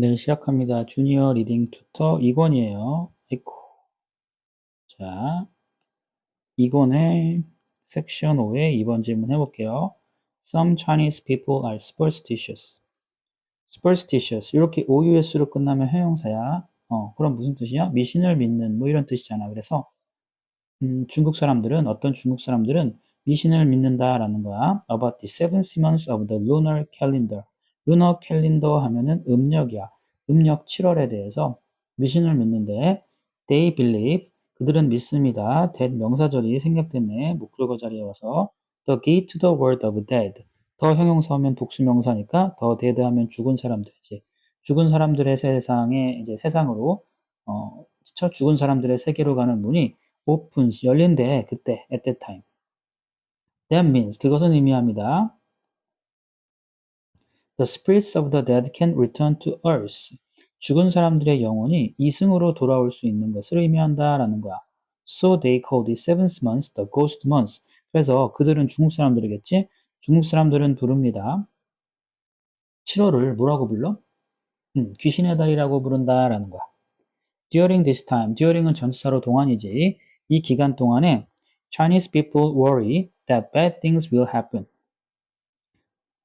네, 시작합니다. 주니어 리딩 튜터 2권이에요. 에코. 자, 2권의 섹션 5의 2번 질문 해볼게요. Some Chinese people are superstitious. superstitious. 이렇게 OUS로 끝나면 형용사야. 어, 그럼 무슨 뜻이야? 미신을 믿는, 뭐 이런 뜻이잖아. 그래서, 음, 중국 사람들은, 어떤 중국 사람들은 미신을 믿는다라는 거야. About the seven months of the lunar calendar. 루너 캘린더 하면은 음력이야. 음력 7월에 대해서 미신을 믿는데 they believe 그들은 믿습니다. that 명사절이 생략됐네. 목적어 자리에 와서 the gate to the world of dead 더 형용사 하면 복수명사니까 더 dead 하면 죽은 사람들이지. 죽은 사람들의 세상에 이제 세상으로 어, 저 죽은 사람들의 세계로 가는 문이 opens 열린데 그때 at that time. That means 그것은 의미합니다. The spirits of the dead can return to earth. 죽은 사람들의 영혼이 이승으로 돌아올 수 있는 것을 의미한다라는 거야. So they call the seventh month the ghost month. 그래서 그들은 중국 사람들이겠지? 중국 사람들은 부릅니다. 7월을 뭐라고 불러? 음, 귀신의 달이라고 부른다라는 거야. During this time, during은 전치사로 동안이지. 이 기간 동안에 Chinese people worry that bad things will happen.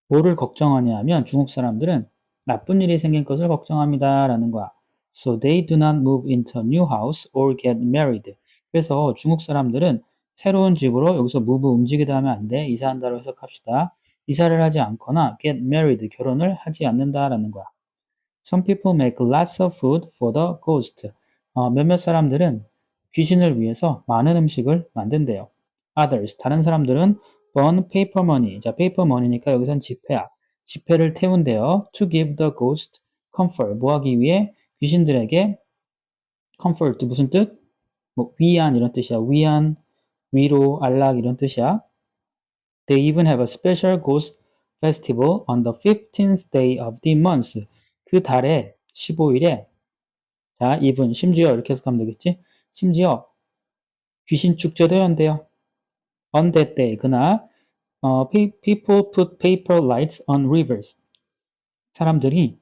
뭐를 걱정하냐 하면 중국 사람들은 나쁜 일이 생긴 것을 걱정합니다. 라는 거야. So they do not move into a new house or get married. 그래서 중국 사람들은 새로운 집으로 여기서 move 움직이다 하면 안 돼. 이사한다로 해석합시다. 이사를 하지 않거나 get married 결혼을 하지 않는다라는 거야. Some people make lots of food for the ghost. 어, 몇몇 사람들은 귀신을 위해서 많은 음식을 만든대요. Others 다른 사람들은 burn paper money. 자, paper money니까 여기선 지폐야. 지폐를 태운대요. To give the ghost comfort. 뭐 하기 위해 귀신들에게 comfort 무슨 뜻? 뭐 위안 이런 뜻이야. 위안, 위로, 안락 이런 뜻이야. They even have a special ghost festival on the 15th day of the month. 그 달에 15일에 자, even 심지어 이렇게 해석하면 되겠지? 심지어 귀신 축제도 연대요. On that day, 그날 어, people put paper lights on rivers. 사람들이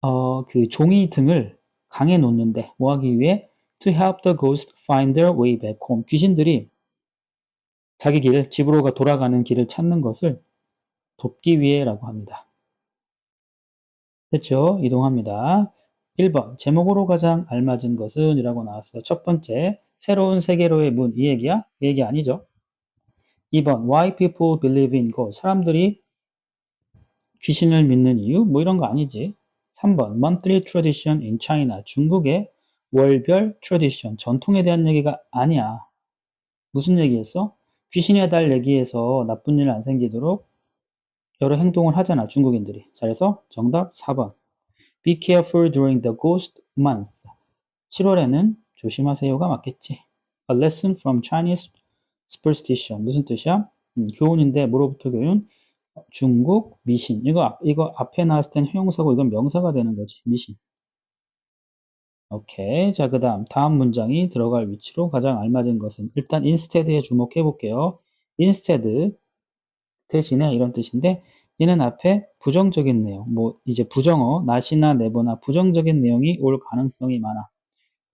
어, 그 종이 등을 강에 놓는데 뭐 하기 위해? To help the ghost find their way back home. 귀신들이 자기 길, 집으로 돌아가는 길을 찾는 것을 돕기 위해라고 합니다. 됐죠? 이동합니다. 1번 제목으로 가장 알맞은 것은 이라고 나왔어요. 첫 번째 새로운 세계로의 문 이 얘기야? 이 얘기 아니죠? 2번 Why people believe in God 사람들이 귀신을 믿는 이유? 뭐 이런 거 아니지. 3번 Monthly tradition in China 중국의 월별 tradition 전통에 대한 얘기가 아니야. 무슨 얘기했어? 귀신의 달 얘기해서 나쁜 일 안 생기도록 여러 행동을 하잖아 중국인들이. 자 그래서 정답 4번 Be careful during the ghost month 7월에는 조심하세요가 맞겠지. A lesson from Chinese superstition. 무슨 뜻이야? 음, 교훈인데 뭐로부터 교훈? 중국 미신. 이거 이거 앞에 나왔을 땐 형용사고 이건 명사가 되는 거지. 미신. 오케이. 자, 그다음 다음 문장이 들어갈 위치로 가장 알맞은 것은 일단 instead에 주목해 볼게요. instead 대신에 이런 뜻인데 얘는 앞에 부정적인 내용, 뭐 이제 부정어, not이나 never나 부정적인 내용이 올 가능성이 많아.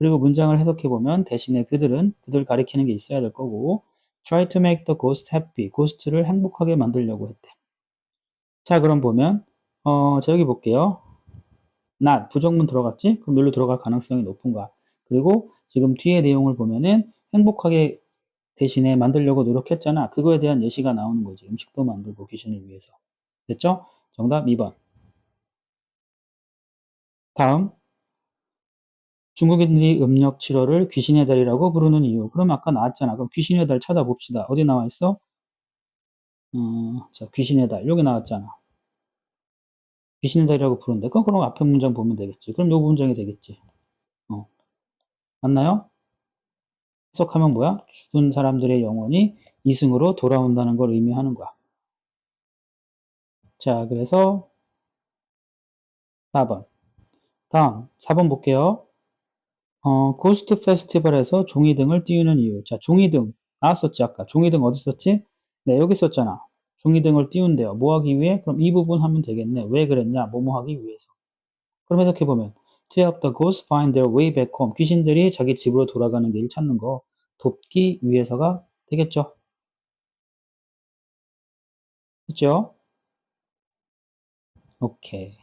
그리고 문장을 해석해 보면 대신에 그들은 그들 가리키는 게 있어야 될 거고 try to make the ghost happy. 고스트를 행복하게 만들려고 했대. 자, 그럼 보면 어, 자 여기 볼게요. not 부정문 들어갔지? 그럼 여기로 들어갈 가능성이 높은 거야. 그리고 지금 뒤에 내용을 보면은 행복하게 대신에 만들려고 노력했잖아. 그거에 대한 예시가 나오는 거지. 음식도 만들고 귀신을 위해서. 됐죠? 정답 2번. 다음 중국인들이 음력 7월을 귀신의 달이라고 부르는 이유. 그럼 아까 나왔잖아. 그럼 귀신의 달 찾아봅시다. 어디 나와 있어? 어, 자, 귀신의 달. 여기 나왔잖아. 귀신의 달이라고 부른데. 그럼, 그럼 앞에 문장 보면 되겠지. 그럼 요 문장이 되겠지. 어. 맞나요? 해석하면 뭐야? 죽은 사람들의 영혼이 이승으로 돌아온다는 걸 의미하는 거야. 자, 그래서 4번. 다음, 4번 볼게요. 어, 고스트 페스티벌에서 종이 등을 띄우는 이유. 자, 종이 등. 나왔었지, 아까. 종이 등 어디 있었지? 네, 여기 있었잖아. 종이 등을 띄운대요. 뭐 하기 위해? 그럼 이 부분 하면 되겠네. 왜 그랬냐? 뭐뭐 하기 위해서. 그럼 해석해보면 To help the ghosts find their way back home. 귀신들이 자기 집으로 돌아가는 길을 찾는 거 돕기 위해서가 되겠죠. 그죠? 오케이.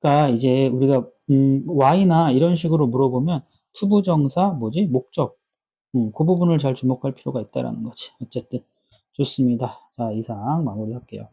그러니까 이제 우리가 음, why나 이런 식으로 물어보면 투부정사 뭐지? 목적. 음, 그 부분을 잘 주목할 필요가 있다라는 거지. 어쨌든 좋습니다. 자, 이상 마무리할게요.